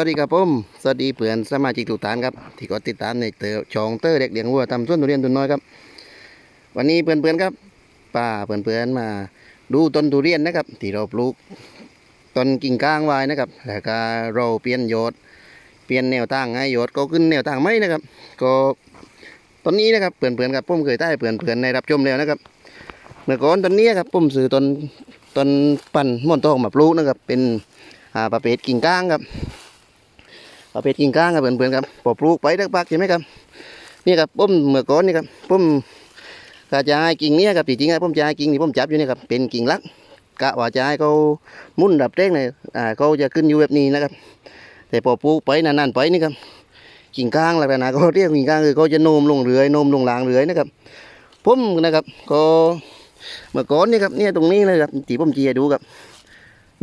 วัสดีครับผมสวัสดีเพื่อนสมาชิกทุกท่านครับที่กดติดตามในเตอช่องเตอร์เด็กเลี้ยงวัวทำสวนทุเรียนตุนน้อยครับ วันนี้เพื่อนๆครับป้าเพื่อนๆมาดูต้นทุเรียนนะครับ ที่เราปลูกต้นกิ่งก้างไว้นะครับแล้วก็เราเปลี่ยนโยชน์เปลี่ยนแนวทางให้โยชน์ก็ขึ้นแนวทางไม่นะครับ ก็ต้นนี้นะครับเพื่อนๆครับผมเคยได้เพื่อนๆในรับชมแล้วนะครับเมื่อก่อนต้นนี้ครับผมซื้อต้นต้นปั่นม่อนทองมาปลูกนะครับเป็นอ่าประเภทกิ่งก้างครับ ประเภทกิ่งก้างครับเพื่อนๆครับพอปลูกไปสักพักใช่ไหมครับนี่ครับผมเมื่อก่อนนี่ครับผมก็จะให้กิ่งเนี้ครับจริงๆครับผมจะให้กิ่งที่ผมจับอยู่นี่ครับเป็นกิ่งลักกะว่าจะให้เขาหมุ่นดับเร่งเลยอ่าเขาจะขึ้นอยู่แบบนี้นะครับ แต่พอปลูกไปนานๆไปนี่ครับกิ่งก้างลักษณะเขาเรียกกิ่งก้างคือเขาจะโน้มลงเรือยโน้มลงหลางเรือยนะครับผมนะครับก็เมื่อก่อนนี่ครับเนี่ยตรงนี้เลยครับที่ผมจีให้ดูครับ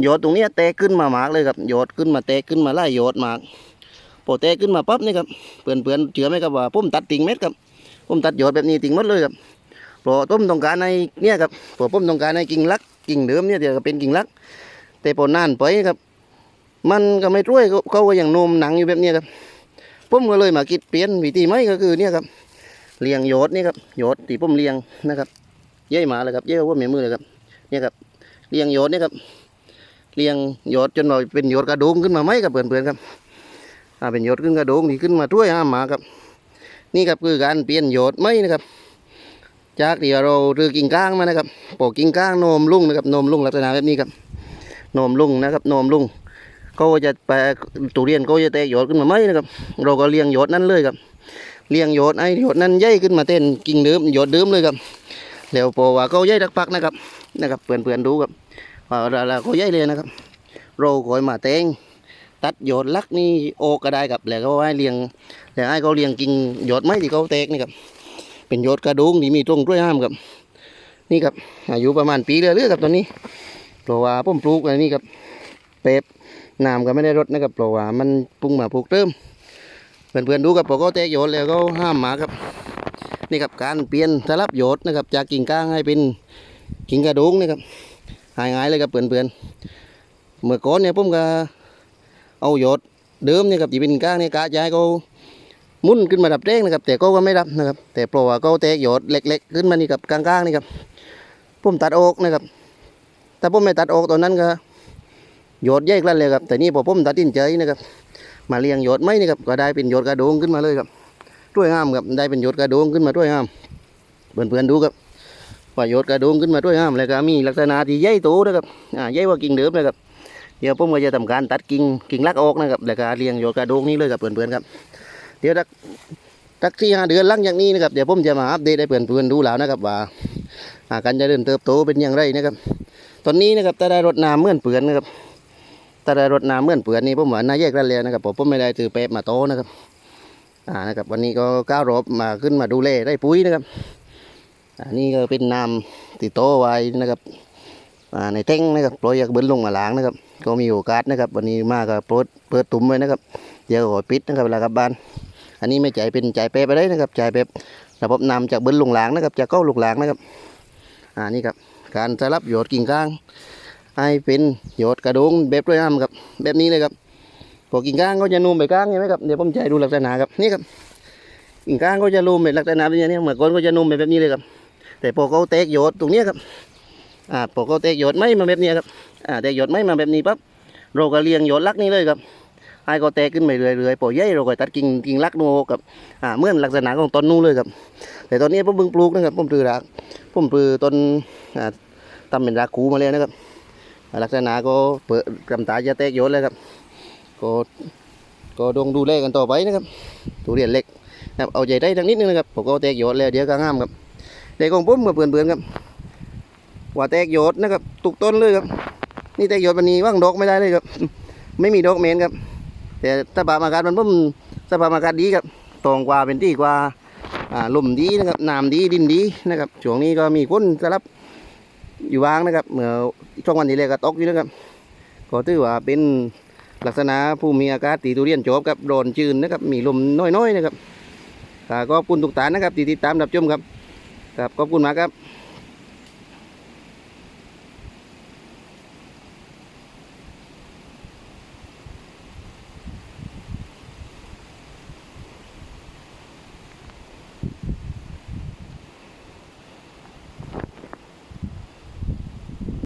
ยอดตรงเนี้ยแตกขึ้นมามากเลยครับยอดขึ้นมาแตกขึ้นมาไล่ยอดมาก พอแตกขึ้นมาปั๊บนี่ครับเพื่อนเพื่อนเชื่อไหมครับว่าผมตัดติ่งเม็ดครับผมตัดยอดแบบนี้ติ่งหมดเลยครับพราะผมต้องการในเนี่ยครับพราะผมต้องการในกิ่งลักกิ่งเดิมเนี่ยเดี๋ยวก็เป็นกิ่งลัก แต่พอนานไปครับ มันก็ไม่ช่วยเขาเขาก็ยังนมหนังอยู่แบบนี้ครับผมก็เลยมาคิดเปลี่ยนวิธีไหมก็คือเนี่ยครับเลี้ยงยอดนี่ครับยอดที่ผมเลี้ยงนะครับเย้ยมาเลยครับเย้ยว่าเมียมือเลยครับเนี่ยครับเลี้ยงยอดนี่ครับเลี้ยงยอดจนเราเป็นยอดกระดูงขึ้นมาไหมครับเพื่อนๆครับ อ่าเป็นโยดขึ้นกระโดงที่ขึ้นมาช่วยห้ามหมาครับ นี่ครับคือการเปลี่ยนโยดไม่นะครับ จากที่เราเรือกิ่งก้างมานะครับปอกกิ่งก้างโนมลุ่งนะครับโนมลุ่งลักษณะแบบนี้ครับโนมลุ่งนะครับโนมลุ่งเขาจะไปตุเรียนเขาจะแตกโยดขึ้นมาไหมนะครับ เราก็เลี้ยงโยดนั้นเลยครับเลี้ยงโยดไอ้โยดนั้นใหญ่ขึ้นมาเต้นกิ่งเดิมโยดเดิมเลยครับแล้วพอว่าเขาใหญ่ทักพักนะครับนะครับเพื่อนๆดูครับว่าเราเขาใหญ่เลยนะครับ เราคอยมาแตง ตัดยดลักนี่โอกก็ได้ครับแล้วก็ให้เลี้ยงแล้วให้เขาเลี้ยงกิ่งยดไม้ที่เขาแตกนี่ครับเป็นยดกระดูงที่มีตรงด้วยห้ามครับ นี่ครับอายุประมาณปีเรื่อยๆครับตอนนี้เพราะว่าผมปลูกอันนี้ครับเป๊บน้ำก็ไม่ได้รดนะครับเพราะว่ามันปรุงมาปลูกเติมเพื่อนๆดูครับพอเขาแตกยดแล้วก็ห้ามหมาครับ นี่ครับการเปลี่ยนสลับยดนะครับ จากกิ่งก้างให้เป็นกิ่งกระดูงนี่ครับหายง่ายเลยครับเพื่อนๆเมื่อก่อนเนี่ยผมก็ เอายอดเดิมเนี่ยครับที่เป็นก้างเนี่ยกะจะให้เขาหมุนขึ้นมาดับแรงนะครับ แต่ก็ว่าไม่รับนะครับ แต่เพราะว่าเขาแตกยอดเล็ก ๆ ขึ้นมานี่กับกลางๆนี่ครับผมตัดออกนะครับถ้าผมไม่ตัดออกตอนนั้นก็ยอดใหญ่กลั่นเลยครับ แต่นี่พอผมตัดสินใจนะครับ มาเลี้ยงยอดไม้นี่ครับก็ได้เป็นยอดกระโดงขึ้นมาเลยครับด้วยงามครับได้เป็นยอดกระโดงขึ้นมาด้วยงามเพื่อนๆดูครับว่ายอดกระโดงขึ้นมาด้วยงามแล้วก็มีลักษณะที่ใหญ่โตนะครับอ่าใหญ่กว่ากิ่งเดิมเลยครับ ดี๋ยวผมก็จะทำการตัดกิ่งกิ่งลักออกนะครับแล้วก็เลี้ยงโยกกระดูกนี้เลยกับเพื่อนๆครับ เดี๋ยวตักที่ห้าเดือนหลังจากนี้นะครับเดี๋ยวผมจะมาอัปเดตให้เพื่อนๆดูแล้วนะครับว่าอาการจะเดินเติบโตเป็นอย่างไรนะครับ ตอนนี้นะครับถ้าได้รดน้ำเมื่อนเปลือนนะครับถ้าได้รดน้ำเมื่อนเปลือนนี่ผมว่าน่าแยกกันเลยนะครับผมผมไม่ได้ตือเป๊ปมาโตนะครับอ่านะครับวันนี้ก็ก้าวรบมาขึ้นมาดูแลได้ปุ๋ยนะครับอันนี้ก็เป็นน้ำติดโตไว้นะครับอ่าในแท่งนะครับปล่อยจากเบิ้ลลงมาล้างนะครับ ก็มีโอกาสนะครับ วันนี้มาก็เปิดเปิดตุ่มไว้นะครับเดี๋ยวขอปิดนะครับเวลากลับบ้าน อันนี้ไม่จ่ายเป็นจ่ายเป๊ะไปได้นะครับจ่ายเป๊ะระบบนำจากเบิ้ลลงหลางนะครับจากเก้าลงหลางนะครับอ่านี่ครับการสลับโยดกิ่งก้างให้เป็นโยดกระดงแบบด้วยน้ำครับแบบนี้เลยครับพอกิ่งก้างก็จะนุ่มไปก้างใช่ไหมครับเดี๋ยวผมจะให้ดูลักษณะครับนี่ครับกิ่งก้างก็จะนุ่มเป็นลักษณะแบบนี้เหมือนก้นก็จะนุ่มแบบนี้เลยครับแต่พอเขาแตกโยดตรงนี้ครับ อ่าพอเขาแตกโยดไม่มาแบบนี้ครับอ่าแต่หยดไม่มาแบบนี้ปั๊บเราก็เลี้ยงหยดลักนี่เลยครับให้ก็แตกขึ้นไปเรื่อยๆปล่อยใหญ่เราก็ตัดกิ่งกิ่งลักนูกับอ่าเมื่อนลักษณะของต้นนู้นเลยครับ แต่ตอนนี้ผมเพิ่งปลูกนะครับผมปลูกรากผมปลูกต้นอ่าทำเป็นรากคูมาแล้วนะครับ ลักษณะก็เปิดกำตาจะแตกหยดเลยครับก็ก็ดงดูแลกันต่อไปนะครับทุเรียนเล็กนะครับเอาใจได้ทั้งนิดนึงนะครับผมก็แตกหยดแล้วเดี๋ยวก็งามครับเด็กของผมกับเพื่อนๆครับ ว่าแตกหยดนะครับตุกต้นเลยครับ นี่แต่หยดวันนี้ว่างดอกไม่ได้เลยครับ ไม่มีดอกเมนครับ แต่สภาพอากาศมันพุ่มสภาพอากาศดีครับตรงกว่าเป็นที่กว่าลมดีนะครับน้ำดีดินดีนะครับช่วงนี้ก็มีคนสลับอยู่วางนะครับเมื่อช่วงวันนี้เลยก็ตกอยู่นะครับก็ถือว่าเป็นลักษณะภูมิอากาศตีทุเรียนจบครับโดนจืนนะครับมีลมน้อยๆนะครับก็ขอบคุณทุกท่านนะครับที่ติดตามรับชมครับครับขอบคุณมากครับ